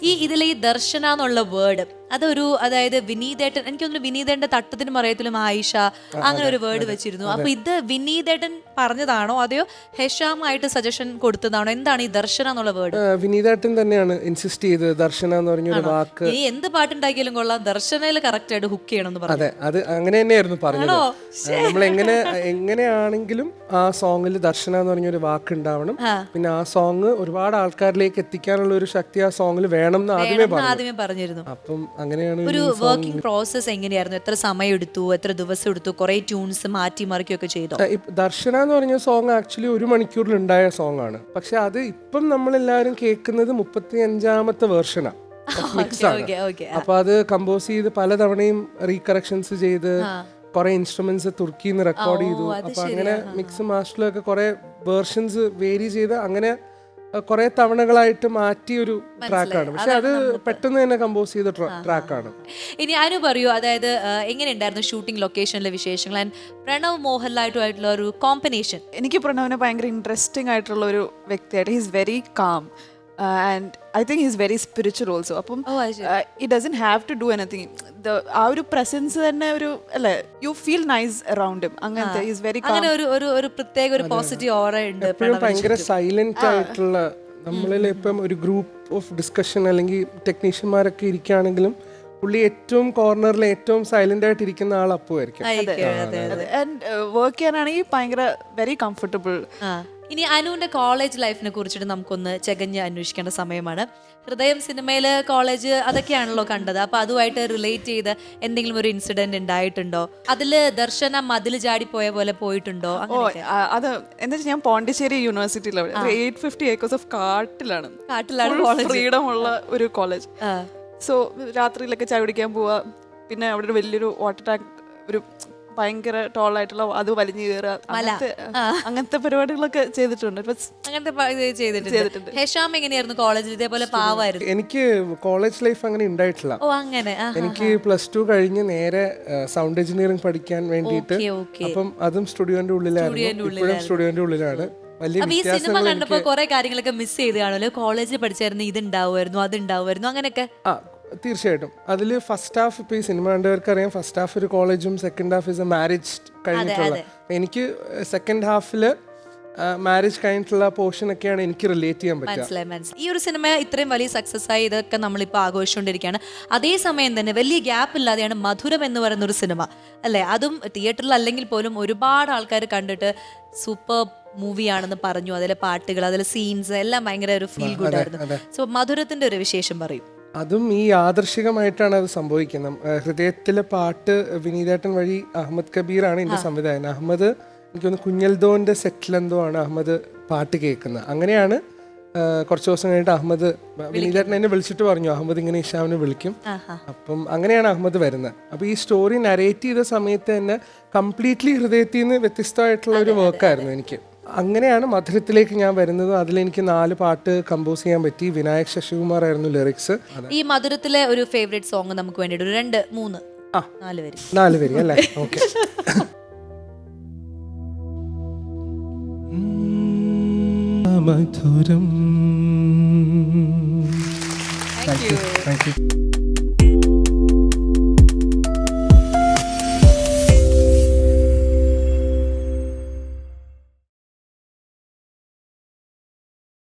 ഈ ഇതിലെ ഈ ദർശന എന്നുള്ള വേർഡ് അതൊരു അതായത് വിനീതേട്ടൻ എനിക്ക് തോന്നുന്നു വിനീതേട്ടന്റെ തട്ടത്തിനും മറയത്തിലും ആയിഷ അങ്ങനെ ഒരു വേർഡ് വെച്ചിരുന്നു. അപ്പൊ ഇത് വിനീതേട്ടൻ പറഞ്ഞതാണോ? അതെയോ ഹെഷാമായിട്ട് സജഷൻ കൊടുത്തതാണോ? എന്താണ് ഈ ദർശന എന്നുള്ള വേർഡ് വിനീതേട്ടൻ തന്നെയാണ് ഇൻസിസ്റ്റ് ചെയ്തത്. ദർശന എന്ന് പറഞ്ഞ ഒരു വാക്ക്. ഇനി എന്ത് പാട്ടുണ്ടാക്കിയാലും കൊള്ളാം. ദർശനയിൽ കറക്റ്റ് ആയിട്ട് ഹുക്ക് ചെയ്യണം എന്ന് പറഞ്ഞു. അതെ അത് അങ്ങനെ തന്നെയായിരുന്നു പറഞ്ഞത്. നമ്മൾ എങ്ങനെ എങ്ങനെയാണെങ്കിലും ആ സോങ്ങിൽ ദർശന എന്ന് പറഞ്ഞ ഒരു വാക്ക് ഉണ്ടാവണം പിന്നെ ആ സോങ് ഒരുപാട് ആൾക്കാരിലേക്ക് എത്തിക്കാനുള്ള ഒരു ശക്തി ആ സോങ്ങിൽ വേണം എന്ന് ആദ്യമേ പറഞ്ഞിരുന്നു. അപ്പം അങ്ങനെയാണ് ഒരു വർക്കിംഗ് പ്രോസസ് എങ്ങനെയായിരുന്നു? എത്ര സമയം എടുത്തു? എത്ര ദിവസം എടുത്തു? കുറെ ട്യൂൺസ് മാറ്റി മറിക്കുകയൊക്കെ ചെയ്തോ? ചെയ്തു ദർശന എന്ന് പറഞ്ഞ സോങ് ആക്ച്വലി ഒരു മണിക്കൂറിൽ ഉണ്ടായ സോങ് ആണ്. പക്ഷെ അത് ഇപ്പം നമ്മളെല്ലാവരും കേൾക്കുന്നത് മുപ്പത്തി അഞ്ചാമത്തെ വേർഷനാണ് മിക്സ് ആണ്. അപ്പൊ അത് കമ്പോസ് ചെയ്ത് പലതവണയും റീകറക്ഷൻസ് ചെയ്ത് കുറെ ഇൻസ്ട്രുമെന്റ്സ് തുർക്കിന്ന് റെക്കോർഡ് ചെയ്തു. അപ്പൊ അങ്ങനെ മിക്സ് മാസ്റ്ററിലൊക്കെ കുറെ വേർഷൻസ് വേരി ചെയ്ത് അങ്ങനെ കുറെ തവണകളായിട്ട് മാറ്റിയ ഒരു ട്രാക്കാണ് പക്ഷെ അത് പെട്ടെന്ന് തന്നെ കമ്പോസ് ചെയ്ത ട്രാക്കാണ് ഇനി അനു പറയൂ അതായത് എങ്ങനെയുണ്ടായിരുന്നു ഷൂട്ടിംഗ് ലൊക്കേഷനിലെ വിശേഷങ്ങൾ? ആൻഡ് പ്രണവ് മോഹൻലായിട്ടുമായിട്ടുള്ള ഒരു കോമ്പിനേഷൻ എനിക്ക് പ്രണവിനെ ഭയങ്കര ഇൻട്രസ്റ്റിംഗ് ആയിട്ടുള്ള ഒരു വ്യക്തിയായിട്ട് he's very calm and I think he's very spiritual also അപ്പം. It doesn't have to do anything ആ ഒരു പ്രസൻസ് തന്നെ ഒരു അല്ലേ യു ഫീൽ നൈസ് അറൌണ്ട് അങ്ങനത്തെ ഈസ് വെരി കാം അങ്ങനെ ഒരു ഒരു ഒരു പ്രത്യേക ഒരു പോസിറ്റീവ് ഓറ ഉണ്ട് എപ്പോഴും ഭയങ്കര സൈലന്റ് ആയിട്ടുള്ള നമ്മളിൽ ഇപ്പം ഒരു ഗ്രൂപ്പ് ഓഫ് ഡിസ്കഷൻ അല്ലെങ്കിൽ ടെക്നീഷ്യന്മാരൊക്കെ ഇരിക്കുകയാണെങ്കിലും പുള്ളി ഏറ്റവും കോർണറിൽ ഏറ്റവും സൈലന്റ് ആയിട്ട് ഇരിക്കുന്ന ആൾ അപ്പോ ആയിരിക്കും. വർക്ക് ചെയ്യാനാണെങ്കിൽ ഭയങ്കര വെരി കംഫർട്ടബിൾ. ഇനി അനുവിന്റെ കോളേജ് ലൈഫിനെ കുറിച്ചിട്ട് നമുക്കൊന്ന് ചെകഞ്ഞ് അന്വേഷിക്കേണ്ട സമയമാണ്. ഹൃദയം സിനിമയിൽ കോളേജ് അതൊക്കെയാണല്ലോ കണ്ടത്. അപ്പൊ അതുമായിട്ട് റിലേറ്റ് ചെയ്ത് എന്തെങ്കിലും ഒരു ഇൻസിഡന്റ് ഉണ്ടായിട്ടുണ്ടോ? അതിൽ ദർശന മതിൽ ചാടി പോയ പോലെ പോയിട്ടുണ്ടോ? ഓ അത് എന്താ വെച്ചാൽ ഞാൻ പോണ്ടിച്ചേരി യൂണിവേഴ്സിറ്റിയിലാണ് എയ്റ്റ് ഫിഫ്റ്റി ഏക്കേഴ്സ് ഓഫ് കാട്ടിലാണ്. കാട്ടിലാണ് ഫ്രീഡം ഉള്ള ഒരു കോളേജ് സോ രാത്രിയിലൊക്കെ ചായ കുടിക്കാൻ പോവാ. പിന്നെ അവിടെ ഒരു വലിയൊരു വാട്ടർ ടാങ്ക് ഒരു ഭയങ്കര ടോൾ ആയിട്ടുള്ള അത് വലിഞ്ഞു കയറുക. അങ്ങനത്തെ അങ്ങനത്തെ പരിപാടികളൊക്കെ ചെയ്തിട്ടുണ്ട്. അങ്ങനത്തെ ചെയ്തിട്ടുണ്ട്. ഹെഷാം എങ്ങനെയായിരുന്നു കോളേജിൽ ഇതേപോലെ പാവായിരുന്നു. എനിക്ക് കോളേജ് ലൈഫ് അങ്ങനെ ഉണ്ടായിട്ടില്ല. ഓ അങ്ങനെ. എനിക്ക് പ്ലസ് ടു കഴിഞ്ഞ് നേരെ സൗണ്ട് എഞ്ചിനീയറിംഗ് പഠിക്കാൻ വേണ്ടിയിട്ട് അപ്പം അതും സ്റ്റുഡിയോന്റെ ഉള്ളിലായിരുന്നു ഇപ്പോഴും സ്റ്റുഡിയോന്റെ ഉള്ളിലാണ്. ഈ സിനിമ കണ്ടപ്പോ കുറെ കാര്യങ്ങളൊക്കെ മിസ് ചെയ്ത് കാണുമല്ലോ കോളേജിൽ പഠിച്ചായിരുന്നു ഇത് ഉണ്ടാവുമായിരുന്നു അത് ഉണ്ടാവുമായിരുന്നു അങ്ങനെയൊക്കെ? ആ തീർച്ചയായിട്ടും. അതിൽ ഫസ്റ്റ് ഹാഫ് ഇപ്പോൾ ഈ സിനിമ കണ്ടവർക്ക് അറിയാം ഫസ്റ്റ് ഹാഫ് ഒരു കോളേജും second half is a marriage കഴിഞ്ഞിട്ടുള്ള എനിക്ക് സെക്കൻഡ് ഹാഫിൽ മാരേജ് കഴിഞ്ഞിട്ടുള്ള പോർഷൻ ഒക്കെയാണ് എനിക്ക് റിലേറ്റ് ചെയ്യാൻ പറ്റുക. ഈ ഒരു സിനിമ ഇത്രയും വലിയ സക്സസ് ആയി ഇതൊക്കെ നമ്മളിപ്പോൾ ആഘോഷിച്ചുകൊണ്ടിരിക്കുകയാണ് അതേസമയം തന്നെ വലിയ ഗ്യാപ്പ് ഇല്ലാതെയാണ് മധുരം എന്ന് പറയുന്ന ഒരു സിനിമ അല്ലേ? അതും തിയേറ്ററിൽ അല്ലെങ്കിൽ പോലും ഒരുപാട് ആൾക്കാർ കണ്ടിട്ട് സൂപ്പർ മൂവിയാണെന്ന് പറഞ്ഞു. അതിലെ പാട്ടുകൾ അതിലെ സീൻസ് എല്ലാം ഭയങ്കര ഒരു ഫീൽ ഗുഡ് ആയിരുന്നു. സോ മധുരത്തിന്റെ ഒരു വിശേഷം പറയും. അതും ഈ ആദർശികമായിട്ടാണ് അത് സംഭവിക്കുന്നത്. ഹൃദയത്തിലെ പാട്ട് വിനീതേട്ടൻ വഴി അഹമ്മദ് കബീറാണ് എന്റെ സംവിധായകൻ. അഹമ്മദ് എനിക്ക് എനിക്കൊന്ന് കുഞ്ഞൽദോന്റെ സെറ്റിലെന്തോ ആണ് അഹമ്മദ് പാട്ട് കേൾക്കുന്നത്. അങ്ങനെയാണ് കുറച്ച് ദിവസം കഴിഞ്ഞിട്ട് അഹമ്മദ് വിനീതേട്ടൻ എന്നെ വിളിച്ചിട്ട് പറഞ്ഞു അഹമ്മദ് ഇങ്ങനെ ഇഷാമിനെ വിളിക്കും. അപ്പം അങ്ങനെയാണ് അഹമ്മദ് വരുന്നത്. അപ്പോൾ ഈ സ്റ്റോറി നരേറ്റ് ചെയ്ത സമയത്ത് തന്നെ കംപ്ലീറ്റ്ലി ഹൃദയത്തിൽ നിന്ന് വ്യത്യസ്തമായിട്ടുള്ള ഒരു വർക്കായിരുന്നു എനിക്ക്. അങ്ങനെയാണ് മധുരത്തിലേക്ക് ഞാൻ വരുന്നത്. അതിലെനിക്ക് നാല് പാട്ട് കമ്പോസ് ചെയ്യാൻ പറ്റി. വിനായക് ശശികുമാർ ആയിരുന്നു ലിറിക്സ് ഈ മധുരത്തിലെ ഒരു ഫേവറേറ്റ് സോങ് നമുക്ക് വേണ്ടി ഒരു രണ്ട് മൂന്ന് നാല് വരി. നാല് പേര് അല്ലേ? ഓക്കെ മധുരം. Thank you thank you